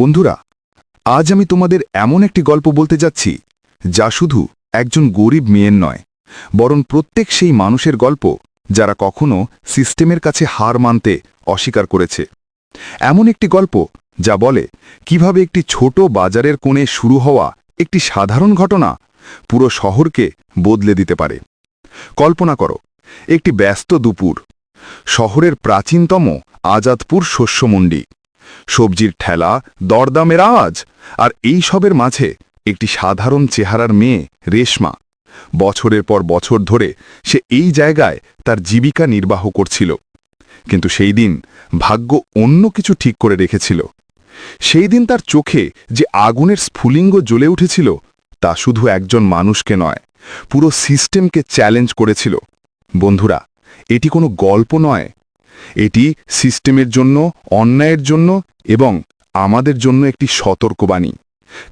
বন্ধুরা, আজ আমি তোমাদের এমন একটি গল্প বলতে যাচ্ছি, যা শুধু একজন গরিব মেয়ের নয়, বরং প্রত্যেক সেই মানুষের গল্প যারা কখনো সিস্টেমের কাছে হার মানতে অস্বীকার করেছে। এমন একটি গল্প যা বলে কীভাবে একটি ছোট বাজারের কোণে শুরু হওয়া একটি সাধারণ ঘটনা পুরো শহরকে বদলে দিতে পারে। কল্পনা করো, একটি ব্যস্ত দুপুর, শহরের প্রাচীনতম আজাদপুর শস্যমন্ডি সবজির ঠেলা, দরদামের আওয়াজ আর এই সবের মাঝে একটি সাধারণ চেহারার মেয়ে, রেশমা। বছরের পর বছর ধরে সে এই জায়গায় তার জীবিকা নির্বাহ করছিল। কিন্তু সেই দিন ভাগ্য অন্য কিছু ঠিক করে রেখেছিল। সেই দিন তার চোখে যে আগুনের স্ফুলিঙ্গ জ্বলে উঠেছিল, তা শুধু একজন মানুষকে নয়, পুরো সিস্টেমকে চ্যালেঞ্জ করেছিল। বন্ধুরা, এটি কোনো গল্প নয় এটি সিস্টেমের জন্য, অন্যায়ের জন্য এবং আমাদের জন্য একটি সতর্কবাণী।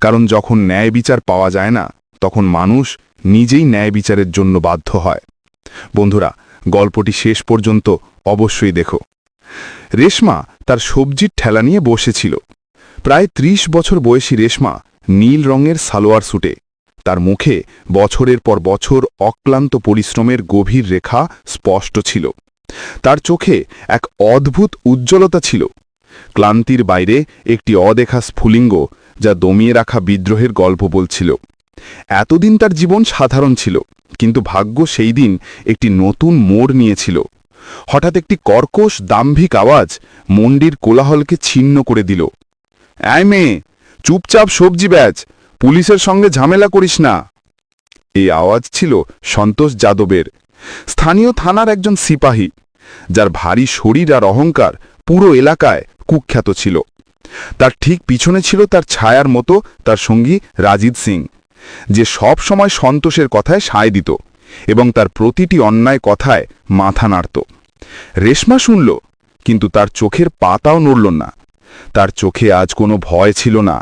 কারণ যখন ন্যায় বিচার পাওয়া যায় না, তখন মানুষ নিজেই ন্যায় বিচারের জন্য বাধ্য হয়। বন্ধুরা, গল্পটি শেষ পর্যন্ত অবশ্যই দেখো। রেশমা তার সবজির ঠেলা নিয়ে বসেছিল। প্রায় ত্রিশ বছর বয়সী রেশমা নীল রঙের সালোয়ার সুটে তার মুখে বছরের পর বছর অক্লান্ত পরিশ্রমের গভীর রেখা স্পষ্ট ছিল। তার চোখে এক অদ্ভুত উজ্জ্বলতা ছিল। ক্লান্তির বাইরে একটি অদেখা স্ফুলিঙ্গ যা দমিয়ে রাখা বিদ্রোহের গল্প বলছিল। এতদিন তার জীবন সাধারণ ছিল, কিন্তু ভাগ্য সেই দিন একটি নতুন মোড় নিয়েছিল। হঠাৎ একটি কর্কশ দাম্ভিক আওয়াজ মন্ডির কোলাহলকে ছিন্ন করে দিল। আয় মেয়ে, চুপচাপ সবজি ব্যাচ পুলিশের সঙ্গে ঝামেলা করিস না। এই আওয়াজ ছিল সন্তোষ যাদবের। স্থানীয় থানার একজন সিপাহী, যার ভারী শরীর আর অহংকার পুরো এলাকায় কুখ্যাত ছিল। তার ঠিক পিছনে ছিল তার ছায়ার মতো তার সঙ্গী রাজিত সিং, যে সব সময় সন্তোষের কথায় সায় দিত এবং তার প্রতিটি অন্যায় কথায় মাথা নাড়ত। রেশমা শুনল, কিন্তু তার চোখের পাতাও নড়ল না। তার চোখে আজ কোনো ভয় ছিল না,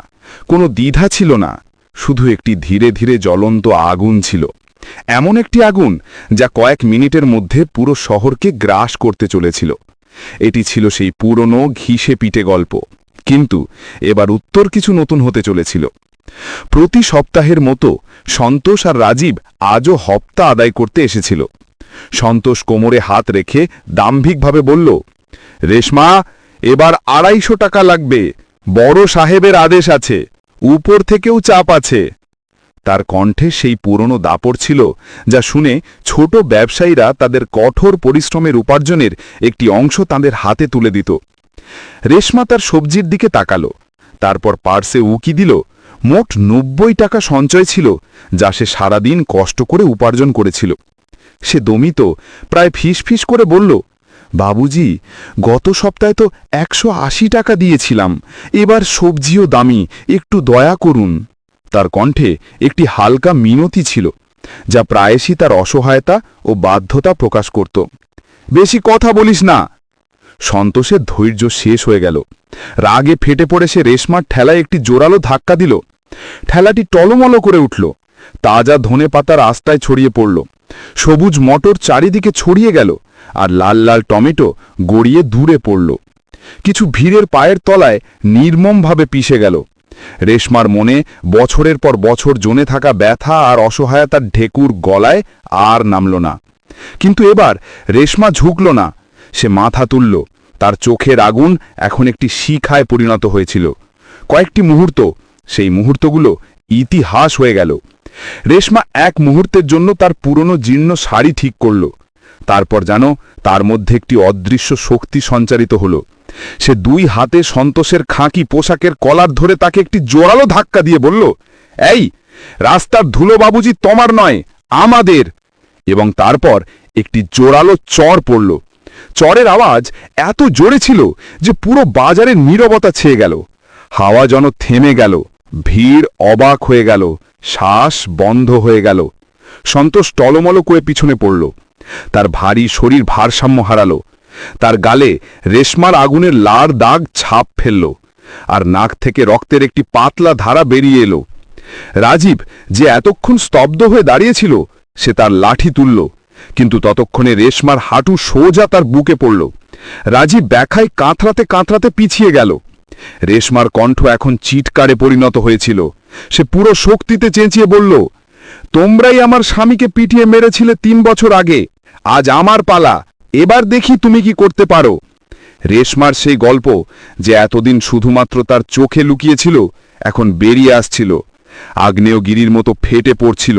কোনো দ্বিধা ছিল না, শুধু একটি ধীরে ধীরে জ্বলন্ত আগুন ছিল। এমন একটি আগুন যা কয়েক মিনিটের মধ্যে পুরো শহরকে গ্রাস করতে চলেছিল। এটি ছিল সেই পুরনো ঘিসে পিটে গল্প। কিন্তু এবার উত্তর কিছু নতুন হতে চলেছিল। প্রতি সপ্তাহের মতো সন্তোষ আর রাজীব আজও হপ্তা আদায় করতে এসেছিল। সন্তোষ কোমরে হাত রেখে দাম্ভিকভাবে বলল, রেশমা, এবার আড়াইশো টাকা লাগবে। বড় সাহেবের আদেশ আছে। উপর থেকেও চাপ আছে। তার কণ্ঠে সেই পুরনো দাপড় ছিল যা শুনে ছোট ব্যবসায়ীরা তাদের কঠোর পরিশ্রমের উপার্জনের একটি অংশ তাদের হাতে তুলে দিত। রেশমা তার সবজির দিকে তাকালো, তারপর পার্সে উকি দিল, মোট নব্বই টাকা সঞ্চয় ছিল, যা সে সারাদিন কষ্ট করে উপার্জন করেছিল। সে দমিত, প্রায় ফিস করে বলল, বাবুজি, গত সপ্তাহে তো একশো আশি টাকা দিয়েছিলাম, এবার সবজিও দামি, একটু দয়া করুন। তার কণ্ঠে একটি হালকা মিনতি ছিল, যা প্রায়শই তার অসহায়তা ও বাধ্যতা প্রকাশ করত। বেশি কথা বলিস না! সন্তোষের ধৈর্য শেষ হয়ে গেল। রাগে ফেটে পড়ে সে রেশমার ঠেলায় একটি জোরালো ধাক্কা দিল। ঠেলাটি টলমল করে উঠল। তাজা ধনে পাতা রাস্তায় ছড়িয়ে পড়ল। সবুজ মটর চারিদিকে ছড়িয়ে গেল আর লাল লাল টমেটো গড়িয়ে দূরে পড়ল। কিছু ভিড়ের পায়ের তলায় নির্মমভাবে পিষে গেল। রেশমার মনে বছরের পর বছর জমে থাকা ব্যথা আর অসহায়তার ঢেকুর গলায় আর নামল না। কিন্তু এবার রেশমা ঝুঁকল না, সে মাথা তুলল, তার চোখের আগুন এখন একটি শিখায় পরিণত হয়েছিল। কয়েকটি মুহূর্ত, সেই মুহূর্তগুলো ইতিহাস হয়ে গেল। রেশমা এক মুহূর্তের জন্য তার পুরনো জীর্ণ শাড়ি ঠিক করল। তারপর যেন তার মধ্যে একটি অদৃশ্য শক্তি সঞ্চারিত হল। সে দুই হাতে সন্তোষের খাঁকি পোশাকের কলার ধরে তাকে একটি জোরালো ধাক্কা দিয়ে বলল, এই, রাস্তার ধুলো বাবুজি তোমার নয়, আমাদের। এবং তারপর একটি জোরালো চর পড়ল। চরের আওয়াজ এত জোরে ছিল যে পুরো বাজারের নীরবতা ছেয়ে গেল। হাওয়া যেন থেমে গেল, ভিড় অবাক হয়ে গেল, শ্বাস বন্ধ হয়ে গেল। সন্তোষ টলমল করে পিছনে পড়ল। তার ভারী শরীর ভারসাম্য হারালো। তার গালে রেশমার আগুনের লার দাগ ছাপ ফেলল আর নাক থেকে রক্তের একটি পাতলা ধারা বেরিয়ে এলো। রাজীব যে এতক্ষণ স্তব্ধ হয়ে দাঁড়িয়েছিল, সে তার লাঠি তুলল, কিন্তু ততক্ষণে রেশমার হাঁটু সোজা তার বুকে পড়ল। রাজীব ব্যাখায় কাঁতরাতে কাঁতরাতে পিছিয়ে গেল। রেশমার কণ্ঠ এখন চিটকারে পরিণত হয়েছিল। সে পুরো শক্তিতে চেঁচিয়ে বলল, তোমরাই আমার স্বামীকে পিটিয়ে মেরেছিলে তিন বছর আগে। আজ আমার পালা। এবার দেখি তুমি কি করতে পারো। রেশমার সেই গল্প যে এতদিন শুধুমাত্র তার চোখে লুকিয়েছিল, এখন বেরিয়ে আসছিল। আগ্নেয়গিরির মতো ফেটে পড়ছিল।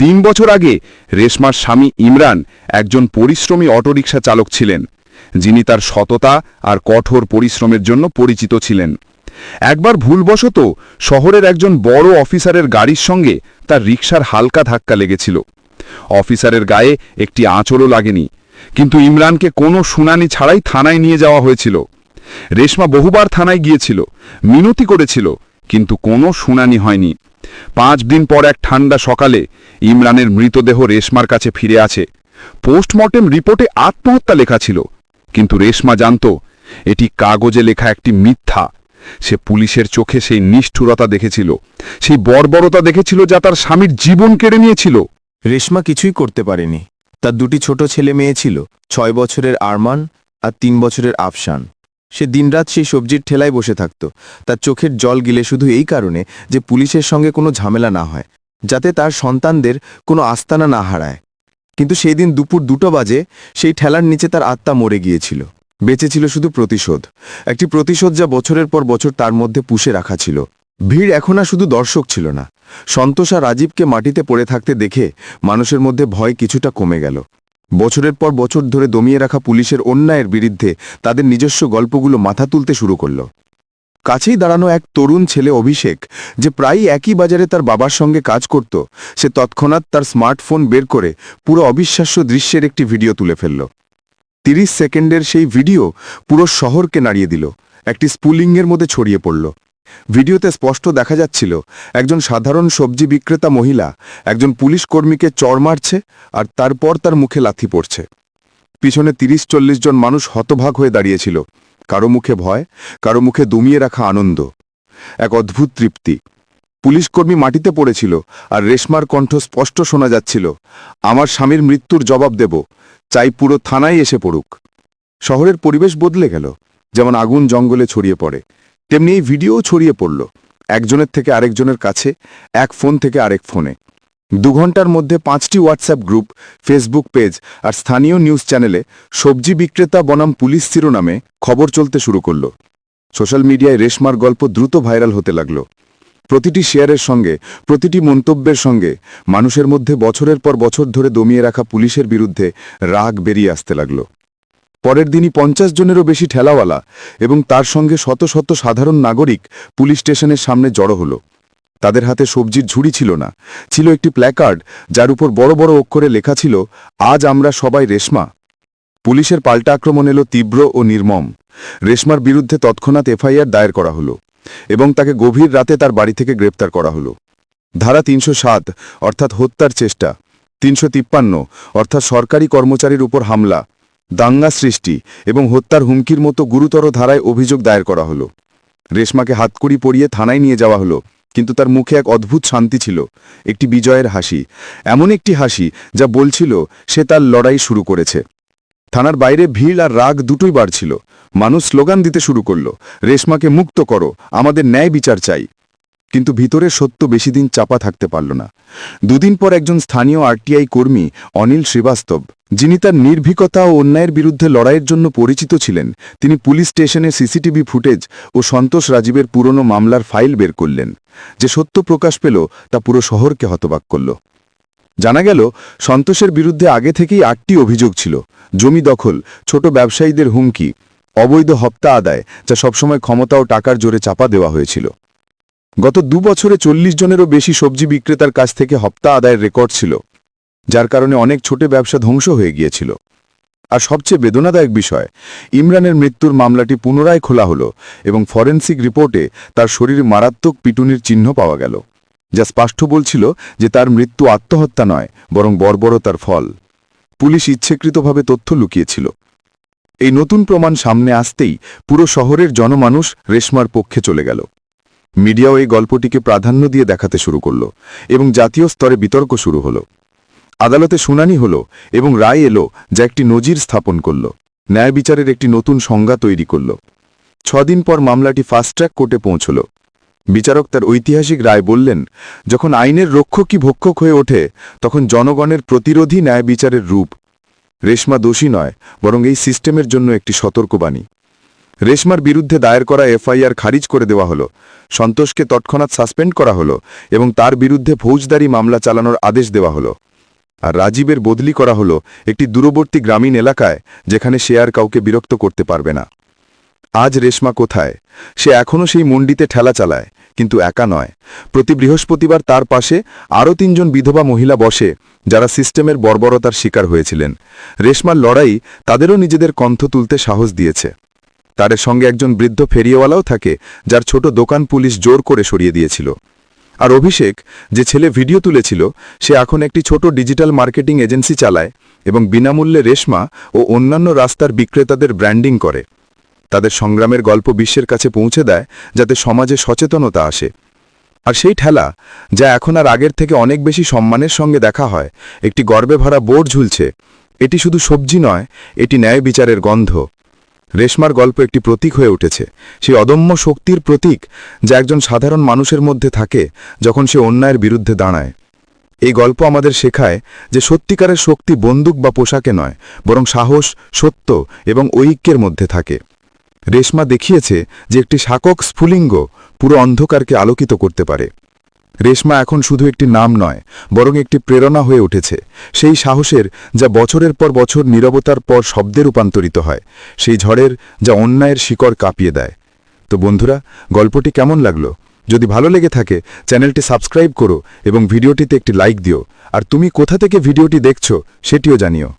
তিন বছর আগে রেশমার স্বামী ইমরান একজন পরিশ্রমী অটোরিকশা চালক ছিলেন, যিনি তার সততা আর কঠোর পরিশ্রমের জন্য পরিচিত ছিলেন। একবার ভুলবশত শহরের একজন বড় অফিসারের গাড়ির সঙ্গে তার রিকশার হালকা ধাক্কা লেগেছিল। অফিসারের গায়ে একটি আঁচড়ও লাগেনি। কিন্তু ইমরানকে কোনো শুনানি ছাড়াই থানায় নিয়ে যাওয়া হয়েছিল। রেশমা বহুবার থানায় গিয়েছিল, মিনতি করেছিল, কিন্তু কোনো শুনানি হয়নি। পাঁচ দিন পর এক ঠান্ডা সকালে ইমরানের মৃতদেহ রেশমার কাছে ফিরে আছে পোস্টমর্টেম রিপোর্টে আত্মহত্যা লেখা ছিল, কিন্তু রেশমা জানত, এটি কাগজে লেখা একটি মিথ্যা। সে পুলিশের চোখে সেই নিষ্ঠুরতা দেখেছিল, সেই বর্বরতা দেখেছিল যা তার স্বামীর জীবন কেড়ে নিয়েছিল। রেশমা কিছুই করতে পারেনি। তার দুটি ছোট ছেলে মেয়ে ছিল, ছয় বছরের আরমান আর তিন বছরের আফশান। সে দিনরাত সেই সবজির ঠেলায় বসে থাকত। তার চোখের জল গিলে শুধু এই কারণে যে পুলিশের সঙ্গে কোনো ঝামেলা না হয়, যাতে তার সন্তানদের কোনো আস্তানা না হারায়। কিন্তু সেই দিন দুপুর দুটো বাজে, সেই ঠেলার নিচে তার আত্মা মরে গিয়েছিল। বেঁচে ছিল শুধু প্রতিশোধ। একটি প্রতিশোধ যা বছরের পর বছর তার মধ্যে পুষে রাখা ছিল। ভিড় এখন আর শুধু দর্শক ছিল না। সন্তোষ আর রাজীবকে মাটিতে পড়ে থাকতে দেখে মানুষের মধ্যে ভয় কিছুটা কমে গেল। বছরের পর বছর ধরে দমিয়ে রাখা পুলিশের অন্যায়ের বিরুদ্ধে তাদের নিজস্ব গল্পগুলো মাথা তুলতে শুরু করল। কাছেই দাঁড়ানো এক তরুণ ছেলে অভিষেক, যে প্রায়ই একই বাজারে তার বাবার সঙ্গে কাজ করত, সে তৎক্ষণাৎ তার স্মার্টফোন বের করে পুরো অবিশ্বাস্য দৃশ্যের একটি ভিডিও তুলে ফেলল। তিরিশ সেকেন্ডের সেই ভিডিও পুরো শহরকে নাড়িয়ে দিল, একটি স্পুলিংয়ের মধ্যে ছড়িয়ে পড়ল। ভিডিওতে স্পষ্ট দেখা যাচ্ছিল, একজন সাধারণ সবজি বিক্রেতা মহিলা একজন পুলিশ কর্মীকে চড় মারছে আর তারপর তার মুখে লাথি পড়ছে। পিছনে তিরিশ চল্লিশ জন মানুষ হতভাগ হয়ে দাঁড়িয়েছিল, কারও মুখে ভয়, কারও মুখে দমিয়ে রাখা আনন্দ। এক অদ্ভুত তৃপ্তি। পুলিশকর্মী মাটিতে পড়েছিল আর রেশমার কণ্ঠ স্পষ্ট শোনা যাচ্ছিল, আমার স্বামীর মৃত্যুর জবাব দেব, চাই পুরো থানায় এসে পড়ুক। শহরের পরিবেশ বদলে গেল, যেমন আগুন জঙ্গলে ছড়িয়ে পড়ে। তেমনি এই ভিডিওও ছড়িয়ে পড়ল, একজনের থেকে আরেকজনের কাছে, এক ফোন থেকে আরেক ফোনে। দু ঘণ্টার মধ্যে পাঁচটি হোয়াটসঅ্যাপ গ্রুপ ফেসবুক পেজ আর স্থানীয় নিউজ চ্যানেলে সবজি বিক্রেতা বনাম পুলিশ শিরোনামে খবর চলতে শুরু করল। সোশ্যাল মিডিয়ায় রেশমার গল্প দ্রুত ভাইরাল হতে লাগল। প্রতিটি শেয়ারের সঙ্গে, প্রতিটি মন্তব্যের সঙ্গে মানুষের মধ্যে বছরের পর বছর ধরে দমিয়ে রাখা পুলিশের বিরুদ্ধে রাগ বেরিয়ে আসতে লাগল। পরের দিনই পঞ্চাশ জনেরও বেশি ঠেলাওয়ালা এবং তার সঙ্গে শত শত সাধারণ নাগরিক পুলিশ স্টেশনের সামনে জড়ো হল। তাদের হাতে সবজির ঝুড়ি ছিল না, ছিল একটি প্ল্যাকার্ড যার উপর বড় বড় অক্ষরে লেখা ছিল, আজ আমরা সবাই রেশমা। পুলিশের পাল্টা আক্রমণ এলো তীব্র ও নির্মম। রেশমার বিরুদ্ধে তৎক্ষণাৎ এফআইআর দায়ের করা হলো এবং তাকে গভীর রাতে তার বাড়ি থেকে গ্রেপ্তার করা হলো। ধারা তিনশো সাত, অর্থাৎ হত্যার চেষ্টা, তিনশো তিপ্পান্ন, অর্থাৎ সরকারি কর্মচারীর উপর হামলা দাঙ্গা সৃষ্টি এবং হত্যার হুমকির মতো গুরুতর ধারায় অভিযোগ দায়ের করা হলো। রেশমাকে হাতকড়ি পরিয়ে থানায় নিয়ে যাওয়া হলো, কিন্তু তার মুখে এক অদ্ভুত শান্তি ছিল, একটি বিজয়ের হাসি। এমন একটি হাসি যা বলছিল সে তার লড়াই শুরু করেছে। থানার বাইরে ভিড় আর রাগ দুটোই বাড়ছিল। মানুষ স্লোগান দিতে শুরু করল, রেশমাকে মুক্ত করো, আমাদের ন্যায় বিচার চাই। কিন্তু ভিতরে সত্য বেশি দিন চাপা থাকতে পারল না। দুদিন পর একজন স্থানীয় আরটিআই কর্মী, অনিল শ্রীবাস্তব, যিনি তার নির্ভীকতা ও অন্যায়ের বিরুদ্ধে লড়াইয়ের জন্য পরিচিত ছিলেন, তিনি পুলিশ স্টেশনে সিসিটিভি ফুটেজ ও সন্তোষ রাজীবের পুরনো মামলার ফাইল বের করলেন। যে সত্য প্রকাশ পেল, তা পুরো শহরকে হতবাক করল। জানা গেল, সন্তোষের বিরুদ্ধে আগে থেকেই আটটি অভিযোগ ছিল। জমি দখল, ছোট ব্যবসায়ীদের হুমকি, অবৈধ হপ্তা আদায়, যা সবসময় ক্ষমতা ও টাকার জোরে চাপা দেওয়া হয়েছিল। গত দু বছরে চল্লিশ জনেরও বেশি সবজি বিক্রেতার কাছ থেকে হপ্তা আদায়ের রেকর্ড ছিল, যার কারণে অনেক ছোট ব্যবসা ধ্বংস হয়ে গিয়েছিল। আর সবচেয়ে বেদনাদায়ক বিষয়, ইমরানের মৃত্যুর মামলাটি পুনরায় খোলা হলো এবং ফরেন্সিক রিপোর্টে তার শরীরে মারাত্মক পিটুনির চিহ্ন পাওয়া গেল, যা স্পষ্ট বলছিল যে তার মৃত্যু আত্মহত্যা নয়, বরং বর্বরতার ফল। পুলিশ ইচ্ছেকৃতভাবে তথ্য লুকিয়েছিল। এই নতুন প্রমাণ সামনে আসতেই পুরো শহরের জনমানুষ রেশমার পক্ষে চলে গেল। মিডিয়াও এই গল্পটিকে প্রাধান্য দিয়ে দেখাতে শুরু করল এবং জাতীয় স্তরে বিতর্ক শুরু হলো। আদালতে শুনানি হলো এবং রায় এলো যা একটি নজির স্থাপন করল, ন্যায় বিচারের একটি নতুন সংজ্ঞা তৈরি করল। ছদিন পর মামলাটি ফাস্ট ট্র্যাক কোর্টে পৌঁছল। বিচারক তার ঐতিহাসিক রায় বললেন, যখন আইনের রক্ষকই ভক্ষক হয়ে ওঠে, তখন জনগণের প্রতিরোধী ন্যায় বিচারের রূপ। রেশমা দোষী নয়, বরং এই সিস্টেমের জন্য একটি সতর্কবাণী। রেশমার বিরুদ্ধে দায়ের করা এফআইআর খারিজ করে দেওয়া হলো। সন্তোষকে তৎক্ষণাৎ সাসপেন্ড করা হলো এবং তার বিরুদ্ধে ফৌজদারি মামলা চালানোর আদেশ দেওয়া হলো। আর রাজীবের বদলি করা হলো একটি দূরবর্তী গ্রামীণ এলাকায়, যেখানে সে আর কাউকে বিরক্ত করতে পারবে না। আজ রেশমা কোথায়? সে এখনও সেই মন্ডিতে ঠেলা চালায়, কিন্তু একা নয়। প্রতি বৃহস্পতিবার তার পাশে আরও তিনজন বিধবা মহিলা বসে, যারা সিস্টেমের বর্বরতার শিকার হয়েছিলেন। রেশমার লড়াই তাদেরও নিজেদের কণ্ঠ তুলতে সাহস দিয়েছে। তাদের সঙ্গে একজন বৃদ্ধ ফেরিয়েওয়ালাও থাকে, যার ছোট দোকান পুলিশ জোর করে সরিয়ে দিয়েছিল। আর অভিষেক, যে ছেলে ভিডিও তুলেছিল, সে এখন একটি ছোট ডিজিটাল মার্কেটিং এজেন্সি চালায় এবং বিনামূল্যে রেশমা ও অন্যান্য রাস্তার বিক্রেতাদের ব্র্যান্ডিং করে। তাদের সংগ্রামের গল্প বিশ্বের কাছে পৌঁছে দেয়, যাতে সমাজে সচেতনতা আসে। আর সেই ঠেলা, যা এখন আর আগের থেকে অনেক বেশি সম্মানের সঙ্গে দেখা হয়, একটি গর্বে ভরা বোর্ড ঝুলছে। এটি শুধু সবজি নয়, এটি ন্যায় বিচারের গন্ধ। রেশমার গল্প একটি প্রতীক হয়ে উঠেছে। সেই অদম্য শক্তির প্রতীক যা একজন সাধারণ মানুষের মধ্যে থাকে যখন সে অন্যায়ের বিরুদ্ধে দাঁড়ায়। এই গল্প আমাদের শেখায় যে সত্যিকারের শক্তি বন্দুক বা পোশাকে নয়, বরং সাহস, সত্য এবং ঐক্যের মধ্যে থাকে। রেশমা দেখিয়েছে যে একটি শাকক স্ফুলিঙ্গ পুরো অন্ধকারকে আলোকিত করতে পারে। রেশমা এখন শুধু একটি নাম নয়, বরং একটি প্রেরণা হয়ে উঠেছে। সেই সাহসের যা বছরের পর বছর নীরবতার পর শব্দে রূপান্তরিত হয়, সেই ঝড়ের যা অন্যায়ের শিকড় কাঁপিয়ে দেয়। তো বন্ধুরা, গল্পটি কেমন লাগল? যদি ভালো লেগে থাকে, চ্যানেলটি সাবস্ক্রাইব করো এবং ভিডিওটিতে একটি লাইক দিও। আর তুমি কোথা থেকে ভিডিওটি দেখছ, সেটিও জানিও।